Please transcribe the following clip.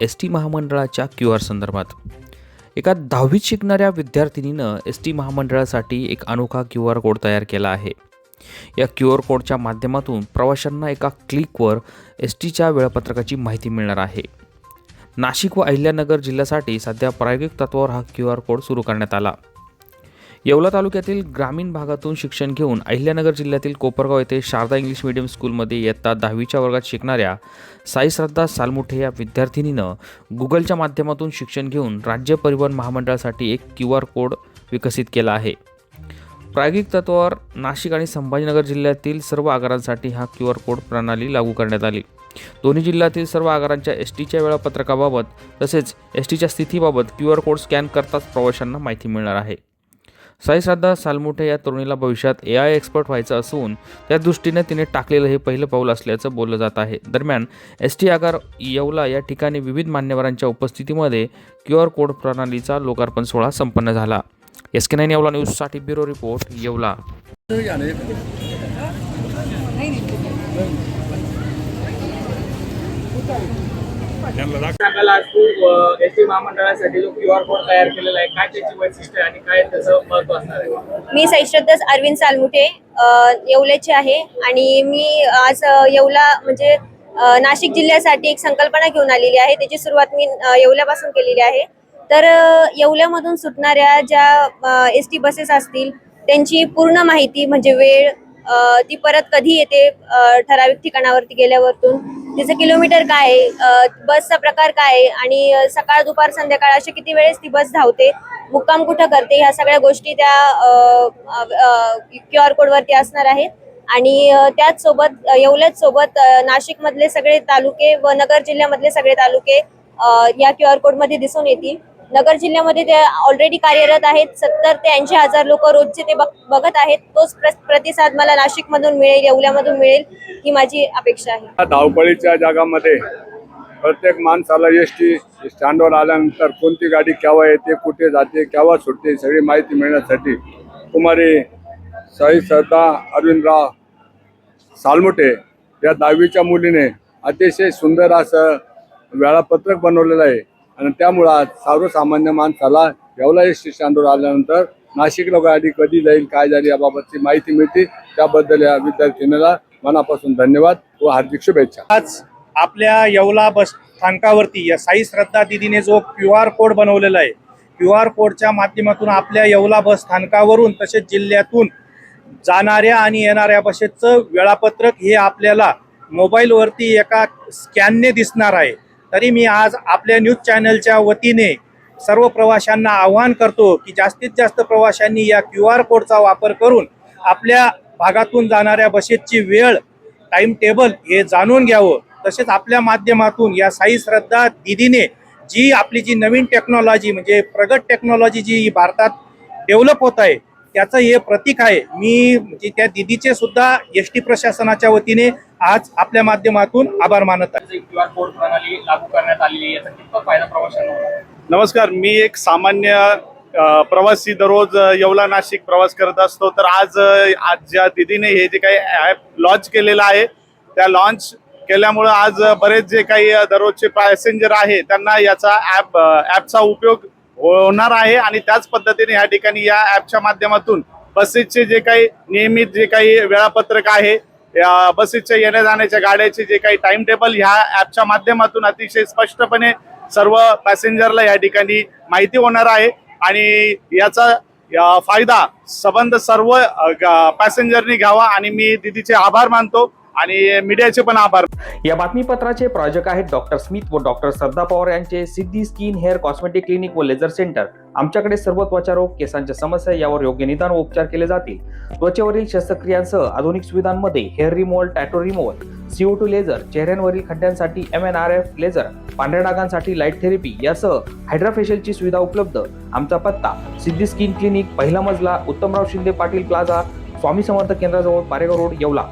S T महामंडळाच्या Q R संदर्भात. एका दहावीत शिकणाऱ्या विद्यार्थिनीनं एस टी महामंडळासाठी एक अनोखा क्यू आर कोड तयार केला आहे. या क्यू आर कोडच्या माध्यमातून प्रवाशांना एका क्लिकवर एस टीच्या वेळापत्रकाची माहिती मिळणार आहे. नाशिक व अहिल्यानगर जिल्ह्यासाठी सध्या प्रायोगिक तत्वावर हा क्यू आर कोड सुरू करण्यात आला. येवला तालुक्यातील ग्रामीण भागातून शिक्षण घेऊन अहिल्यानगर जिल्ह्यातील कोपरगाव येथे शारदा इंग्लिश मीडियम स्कूलमध्ये इयत्ता दहावीच्या वर्गात शिकणाऱ्या साई श्रद्धा सालमुठे या विद्यार्थिनीनं गुगलच्या माध्यमातून शिक्षण घेऊन राज्य परिवहन महामंडळासाठी एक क्यू आर कोड विकसित केला आहे. प्रायोगिक तत्वावर नाशिक आणि संभाजीनगर जिल्ह्यातील सर्व आगारांसाठी हा क्यू आर कोड प्रणाली लागू करण्यात आली. दोन्ही जिल्ह्यातील सर्व आगारांच्या एस टीच्या वेळापत्रकाबाबत तसेच एस टीच्या स्थितीबाबत क्यू आर कोड स्कॅन करताच प्रवाशांना माहिती मिळणार आहे. साई श्रद्धा सालमुठे या तरुणीला भविष्यात ए आय एक्सपर्ट व्हायचं असून त्या दृष्टीने तिने टाकलेलं हे पहिलं पाऊल असल्याचं बोललं जात आहे. दरम्यान एस टी आगार येवला या ठिकाणी विविध मान्यवरांच्या उपस्थितीमध्ये क्यू आर कोड प्रणालीचा लोकार्पण सोहळा संपन्न झाला. एस के नाईन येवला न्यूजसाठी ब्युरो रिपोर्ट येवला. सांगायला आज तू एस टी महामंडळासाठी जो क्यू आर कोड तयार केलेला आहे काय त्याची वैशिष्ट्य आहे आणि काय त्याचं महत्त्व असणार आहे? मी सैश्रद्धा अरविंद सालमुठे येवल्याचे आहे आणि मी आज येवला म्हणजे नाशिक जिल्ह्यासाठी एक संकल्पना घेऊन आलेली आहे. त्याची सुरुवात मी येवल्यापासून केलेली आहे. तर येवल्यामधून सुटणाऱ्या ज्या एस टी बसेस असतील त्यांची पूर्ण माहिती म्हणजे वेळ ती परत कधी येते ठराविक ठिकाणावरती गेल्यावरतून? तिचं किलोमीटर काय आहे बसचा प्रकार काय आहे आणि सकाळ दुपार संध्याकाळ अशा किती वेळेस ती बस धावते मुक्काम कुठं करते ह्या सगळ्या गोष्टी त्या क्यू आर कोडवरती असणार आहेत आणि त्याच सोबत येवल्याच सोबत नाशिक मधले सगळे तालुके व नगर जिल्ह्यामधले सगळे तालुके या क्यू आर कोडमध्ये दिसून येतील. नगर जिल्ह्यामध्ये ते ऑलरेडी कार्यरत आहेत. सत्तर ते ऐंशी हजार लोक रोजचे ते बघ- बघत आहेत. तोच प्रतिसाद मला नाशिक मधून मिळेल येवल्यामधून मिळेल ही माझी अपेक्षा आहे. धावपळीच्या जगामध्ये प्रत्येक माणसाला एस टी स्टँडवर आल्यानंतर कोणती गाडी केव्हा येते कुठे जाते केव्हा सुटते सगळी माहिती मिळण्यासाठी कुमारी साई सरदा अरविंदराव सालमुटे या दहावीच्या मुलीने अतिशय सुंदर असं वेळापत्रक बनवलेलं आहे. आणि त्यामुळं आज सर्वसामान्य माणसाला येवला एस टी स्टँडवर आल्यानंतर नाशिकला गाडी कधी जाईल काय जाईल याबाबतची माहिती मिळते. त्याबद्दल या विद्यार्थिनीला मनापासून धन्यवाद व हार्दिक शुभेच्छा. आज आपल्या येवला बस स्थानकावरती या साई श्रद्धा दिदीने जो क्यू आर कोड बनवलेला आहे क्यू आर कोडच्या माध्यमातून आपल्या येवला बस स्थानकावरून तसेच जिल्ह्यातून जाणाऱ्या आणि येणाऱ्या बसेसचं वेळापत्रक हे आपल्याला मोबाईलवरती एका स्कॅनने दिसणार आहे. तरी मी आज आपल्या न्यूज चॅनलच्या वतीने सर्व प्रवाशांना आवाहन करतो की जास्तीत जास्त प्रवाशांनी या क्यू आर कोडचा वापर करून आपल्या भागातून जाणाऱ्या बसेसची वेळ टाइम टेबल हे जाणून घ्यावं. तसेच आपल्या माध्यमातून या साई श्रद्धा दिदीने जी आपली जी नवीन टेक्नॉलॉजी म्हणजे प्रगत टेक्नॉलॉजी जी भारतात डेव्हलप होत आहे त्याचं हे प्रतीक आहे. मी म्हणजे त्या दिदीचे सुद्धा एस टी प्रशासनाच्या वतीने आज आपल्या माध्यमातून आभार मानत आहे. क्यू आर कोड प्रणाली लागू करण्यात आलेली आहे. याचा कितपत फायदा प्रवाशांना होणार नमस्कार मी एक सामान्य प्रवासी दररोज येवला नाशिक प्रवास करत असतो. तर आज आज ज्या दिदीने हे जे काही ॲप लॉन्च केलेलं आहे त्या लॉन्च केल्यामुळं आज बरेच जे काही दररोजचे पॅसेंजर आहे त्यांना याचा ॲप ॲपचा उपयोग होणार आहे. आणि त्याच पद्धतीने या ठिकाणी या ॲपच्या माध्यमातून बसेसचे जे काही नियमित जे काही वेळापत्रक आहे या बसेसच्या येण्या जाण्याच्या गाड्याचे जे काही टाइम टेबल ह्या ॲपच्या माध्यमातून अतिशय स्पष्टपणे सर्व पॅसेंजरला या ठिकाणी माहिती होणार आहे. आणि याचा या फायदा संबंध सर्व पॅसेंजरनी घ्यावा आणि मी दिदीचे आभार मानतो आणि मीडियाचे पण आभार. या बातमीपत्राचे प्रायोजक आहेत डॉक्टर स्मिथ व डॉक्टर श्रद्धा पवार यांचे Siddhi skin hair cosmetic clinic व लेझर सेंटर. आमच्याकडे सर्व त्वचारोग केसांच्या समस्या यावर योग्य निदान व उपचार केले जातील. त्वचेवरील शस्त्रक्रियांसह आधुनिक सुविधांमध्ये hair removal tattoo removal C O laser चेहऱ्यांवरील खड्ड्यांसाठी M N R F laser पांढऱ्या डागांसाठी लाइट थेरपी यासह हायड्राफेशियलची सुविधा उपलब्ध. आमचा पत्ता सिद्धी स्किन क्लिनिक पहिला मजला उत्तमराव शिंदे पाटील प्लाझा स्वामी समर्थ केंद्राजवळ पारेगाव रोड येवला.